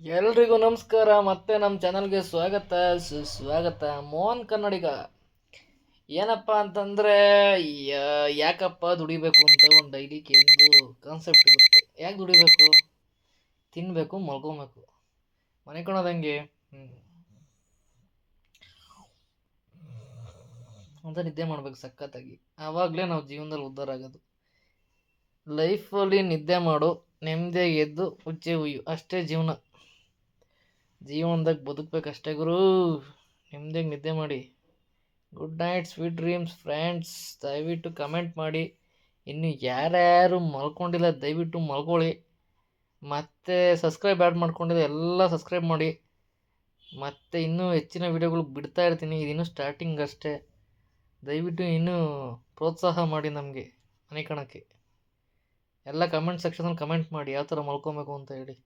ಎಲ್ರಿಗೂ ನಮಸ್ಕಾರ, ಮತ್ತೆ ನಮ್ಮ ಚಾನಲ್ಗೆ ಸ್ವಾಗತ ಸುಸ್ವಾಗತ ಮೋಹನ್ ಕನ್ನಡಿಗ. ಏನಪ್ಪ ಅಂತಂದರೆ ಯಾಕಪ್ಪ ದುಡಿಬೇಕು ಅಂತ ಒಂದು ಡೈಲಿ ಎಂದು ಕಾನ್ಸೆಪ್ಟ್ ಇರುತ್ತೆ. ಯಾಕೆ ದುಡಿಬೇಕು? ತಿನ್ನಬೇಕು ಮಲ್ಕೊಬೇಕು. ಮನೆ ಕಣೋದಂಗೆ. ಅಂತ ನಿದ್ದೆ ಮಾಡ್ಬೇಕು ಸಖತ್ತಾಗಿ. ಆವಾಗಲೇ ನಾವು ಜೀವನದಲ್ಲಿ ಉದ್ಧಾರ ಆಗೋದು. ಲೈಫಲ್ಲಿ ನಿದ್ದೆ ಮಾಡು. ನೆಮ್ಮದಿಯಾಗಿ ಎದ್ದು ಉಚ್ಚೆ ಉಯ್ಯು. ಅಷ್ಟೇ ಜೀವನ. ಜೀವನದಾಗ ಬದುಕಬೇಕಷ್ಟೇ ಗುರು. ನೆಮ್ಮದಿಯಾಗಿ ನಿದ್ದೆ ಮಾಡಿ. Good night sweet dreams friends ದಯವಿಟ್ಟು ಕಮೆಂಟ್ ಮಾಡಿ. ಇನ್ನು ಯಾರ್ಯಾರು ಮಲ್ಕೊಂಡಿಲ್ಲ, ದಯವಿಟ್ಟು ಮಲ್ಕೊಳ್ಳಿ. ಮತ್ತು ಸಬ್ಸ್ಕ್ರೈಬ್ ಆ್ಯಡ್ ಮಾಡ್ಕೊಂಡಿದ್ದೆ ಎಲ್ಲ ಸಬ್ಸ್ಕ್ರೈಬ್ ಮಾಡಿ. ಮತ್ತು ಇನ್ನೂ ಹೆಚ್ಚಿನ ವೀಡಿಯೋಗಳು ಬಿಡ್ತಾ ಇರ್ತೀನಿ. ಇದಿನ್ನೂ ಸ್ಟಾರ್ಟಿಂಗ್ ಅಷ್ಟೇ. ದಯವಿಟ್ಟು ಇನ್ನೂ ಪ್ರೋತ್ಸಾಹ ಮಾಡಿ ನಮಗೆ ಮನೆ ಎಲ್ಲ ಕಮೆಂಟ್ ಸೆಕ್ಷನಲ್ಲಿ ಕಮೆಂಟ್ ಮಾಡಿ ಯಾವ ಥರ ಮಲ್ಕೊಬೇಕು ಅಂತ ಹೇಳಿ.